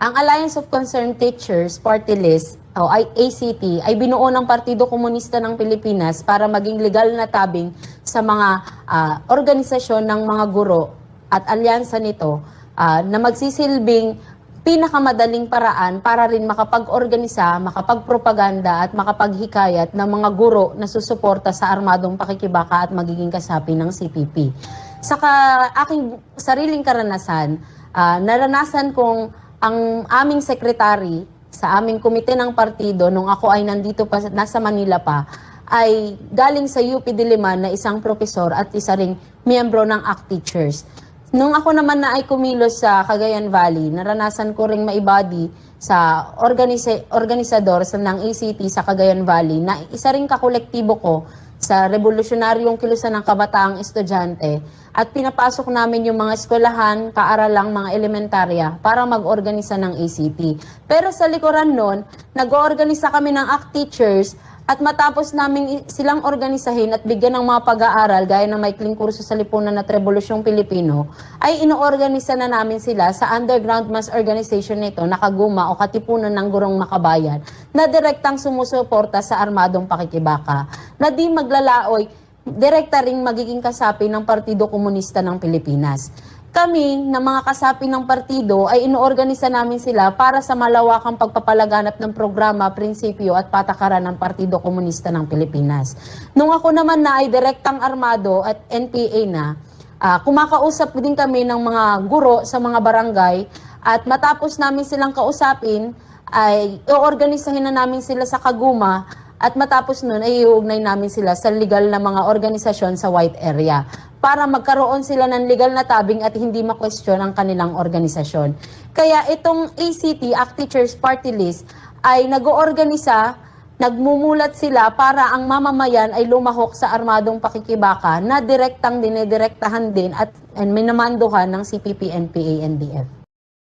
ang Alliance of Concerned Teachers Party List o ay ACT ay binuo ng Partido Komunista ng Pilipinas para maging legal na tabing sa mga ah, organisasyon ng mga guro at alyansa nito ah, na magsisilbing pinakamadaling paraan para rin makapag-organisa, makapagpropaganda at makapaghikayat ng mga guro na susuporta sa armadong pakikibaka at magiging kasapi ng CPP. Sa aking sariling karanasan, ah, naranasan kong ang aming sekretary sa aming komite ng partido nung ako ay nandito pa nasa Manila pa ay galing sa UP Diliman na isang profesor at isa ring miyembro ng ACT Teachers. Nung ako naman na ay kumilos sa Cagayan Valley, naranasan ko ring maibody sa organisa- organisador sa ng ACT sa Cagayan Valley na isa ring kakolektibo ko sa revolusyonaryong kilusan ng kabataang estudyante at pinapasok namin yung mga eskwelahan, kaaralang, mga elementarya para mag-organisa ng ACT. Pero sa likuran nun, nag-oorganisa kami ng ACT teachers at matapos namin silang organisahin at bigyan ng mga pag-aaral gaya ng maikling kurso sa lipunan at Revolusyong Pilipino, ay inoorganisa na namin sila sa underground mass organization nito, nakaguma o katipunan ng gurong makabayan, na direktang sumusuporta sa armadong pakikibaka, na di maglalaoy, direkta ring magiging kasapi ng Partido Komunista ng Pilipinas. Kami, na mga kasapi ng partido, ay inoorganisa namin sila para sa malawakang pagpapalaganap ng programa, prinsipyo at patakaran ng Partido Komunista ng Pilipinas. Nung ako naman na ay direktang armado at NPA na, ah, kumakausap din kami ng mga guro sa mga barangay at matapos namin silang kausapin, ay oorganisahin na namin sila sa Kaguma at matapos nun ay iuugnay namin sila sa legal na mga organisasyon sa white area para magkaroon sila ng legal na tabing at hindi makwestiyon ang kanilang organisasyon. Kaya itong ACT, ACT Teachers Party List, ay nag-oorganisa, nagmumulat sila para ang mamamayan ay lumahok sa armadong pakikibaka na direktang dinedirektahan din at and minamanduhan ng CPP, NPA, NDF.